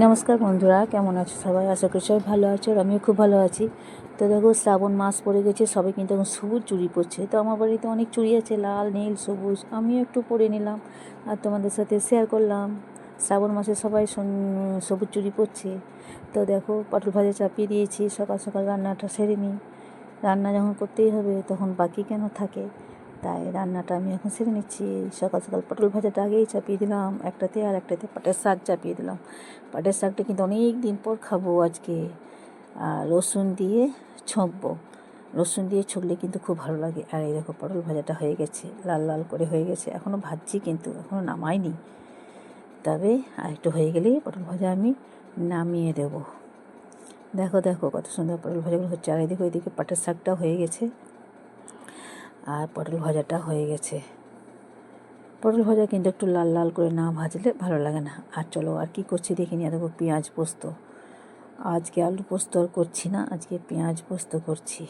নমস্কার বন্ধুরা, কেমন আছো সবাই? আশা করি সবাই ভালো আছো আর আমিও খুব ভালো আছি। তো দেখো, শ্রাবণ মাস পড়ে গেছে সবাই কিন্তু এখন সবুজ চুড়ি পরছে তো আমার বাড়িতে অনেক চুড়ি আছে, লাল, নীল, সবুজ, আমিও একটু পরে নিলাম আর তোমাদের সাথে শেয়ার করলাম। শ্রাবণ মাসে সবাই সবুজ চুড়ি পরছে তো দেখো, পটল ভাজা চাপিয়ে দিয়েছি, সকাল সকাল রান্নাটা সেরে নিই। রান্না যখন করতেই হবে, তখন বাকি কেন থাকে? তাই রান্নাটা আমি এখন সেরে নিচ্ছি। সকাল সকাল পটল ভাজাটা আগেই চাপিয়ে দিলাম, একটাতে আর একটাতে পাটের শাক চাপিয়ে দিলাম। পাটের শাকটা কিন্তু অনেক দিন পর খাব আজকে। আর রসুন দিয়ে ছঁকবো। রসুন দিয়ে ছকলে কিন্তু খুব ভালো লাগে। আর এই দেখো পটল ভাজাটা হয়ে গেছে, লাল লাল করে হয়ে গেছে। এখনও ভাজছি কিন্তু এখনও নামাইনি। তবে আর একটু হয়ে গেলেই পটল ভাজা আমি নামিয়ে দেবো। দেখো দেখো কত সুন্দর পটল ভাজাগুলো হচ্ছে। আর এদিকে ওইদিকে পাটের শাকটাও হয়ে গেছে। আর পটল ভাজাটা হয়ে গেছে। পটল ভাজা কিন্তু একটু লাল লাল করে না ভাজলে ভালো লাগে না। আর চলো আর কি করছি দেখে নিয়ে দেখো পেঁয়াজ পোস্ত। আজকে আলু পোস্ত আর করছি না, আজকে পেঁয়াজ পোস্ত করছি।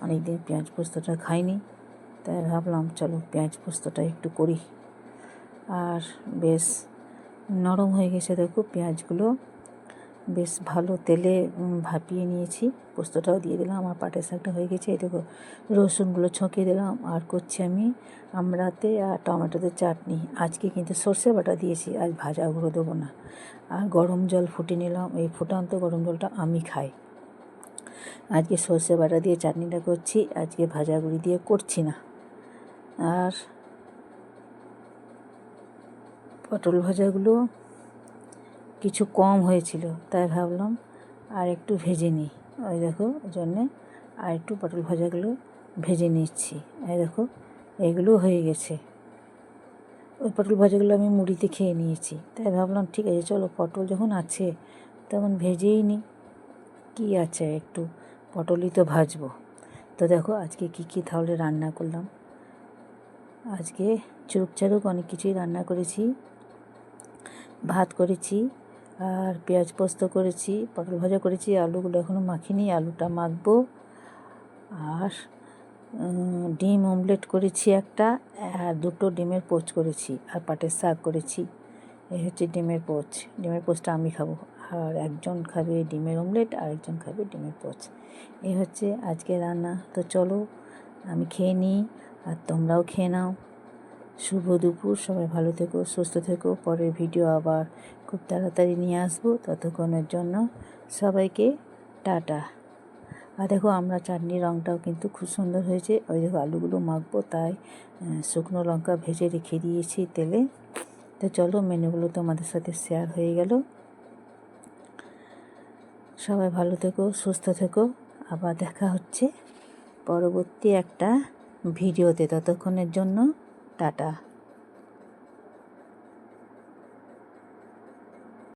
অনেকদিন পেঁয়াজ পোস্তটা খাইনি, তাই ভাবলাম চলো পেঁয়াজ পোস্তটা একটু করি। আর বেশ নরম হয়ে গেছে দেখো পেঁয়াজগুলো। বেশ ভালো তেলে ভাপিয়ে নিয়েছি। পোস্তটাও দিয়ে দিলাম, আমার পাটের শাকটা হয়ে গেছে। এই দেখো, রসুনগুলো ছঁকিয়ে দিলাম। আর করছি আমি আমড়াতে আর টমেটোতে চাটনি। আজকে কিন্তু সর্ষে বাটা দিয়েছি, আজ ভাজাগুলো দেবো না। আর গরম জল ফুটে নিলাম। এই ফুটান্ত গরম জলটা আমি খাই। আজকে সর্ষে বাটা দিয়ে চাটনিটা করছি, আজকে ভাজাগুড়ি দিয়ে করছি না। আর পটল ভাজাগুলো কিছু কম হয়েছিল, তাই ভাবলাম আর একটু ভেজে নিই। ওই দেখো ওই জন্যে আর একটু পটল ভাজাগুলো ভেজে নিচ্ছি। এই দেখো, এগুলো হয়ে গেছে। ওই পটল ভাজাগুলো আমি মুড়িতে খেয়ে নিয়েছি। তাই ভাবলাম, ঠিক আছে, চলো, পটল যখন আছে, তখন ভেজেই নিই। কী আছে একটু? পটলই তো ভাজবো। তো দেখো, আজকে কী কী তাহলে রান্না করলাম। আজকে চুরুক চারুক অনেক কিছুই রান্না করেছি। ভাত করেছি আর পেঁয়াজ পোস্ত করেছি, পটল ভাজা করেছি, আলুগুলো এখনও মাখিনি, আলুটা মাখবো। আর ডিম অমলেট করেছি একটা, আর দুটো ডিমের পোচ করেছি, আর পাটের শাক করেছি। এই হচ্ছে ডিমের পোচ। ডিমের পোচটা আমি খাব। আর একজন খাবে ডিমের অমলেট, আর একজন খাবে ডিমের পোচ। এই হচ্ছে আজকে রান্না। তো চলো, আমি খেয়ে নিই, আর তোমরাও খেয়ে নাও। শুভ দুপুর, সবাই ভালো থেকো, সুস্থ থেকো। পরের ভিডিও আবার খুব তাড়াতাড়ি নিয়ে আসব। ততক্ষণের জন্য সবাইকে টাটা। আর দেখো, আমরা চাটনির রঙটাও কিন্তু খুব সুন্দর হয়েছে। ওই দেখো, আলুগুলো মাখবো, তাই শুকনো লঙ্কা ভেজে রেখে দিয়েছি তেলে। তো চলো, মেনুগুলো তোমাদের সাথে শেয়ার হয়ে গেল। সবাই ভালো থেকো, সুস্থ থেকো। আবার দেখা হচ্ছে পরবর্তী একটা ভিডিওতে ততক্ষণের জন্য টাটা।